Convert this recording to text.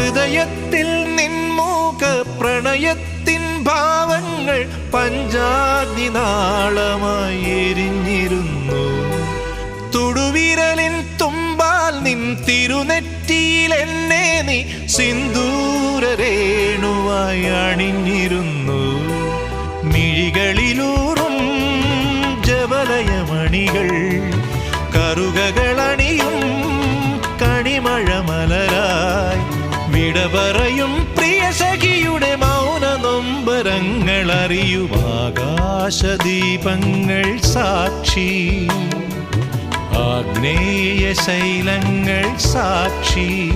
ഹൃദയത്തിൽ നിൻമൂക പ്രണയത്തിൻ ഭാവങ്ങൾ പഞ്ചാഗ്നി നാളമായി എരിഞ്ഞിരുന്നു. തുടുവിരലിൻ തുമ്പാൽ നിൻ തിരുനെറ്റിയിൽ എന്നെ നീ സിന്ദൂരരേണുവായി അണിഞ്ഞിരുന്നു. മിഴികളിലൂറും ജവലയമണികൾ കറുകകളണിയും കണിമഴ മലരായി വിട പറയും പ്രിയ സഖിയുടെ മൗന നൊമ്പരങ്ങൾ അറിയും ആകാശദീപങ്ങൾ സാക്ഷി. ആഗ്നേയ ശൈലങ്ങൾ സാക്ഷി.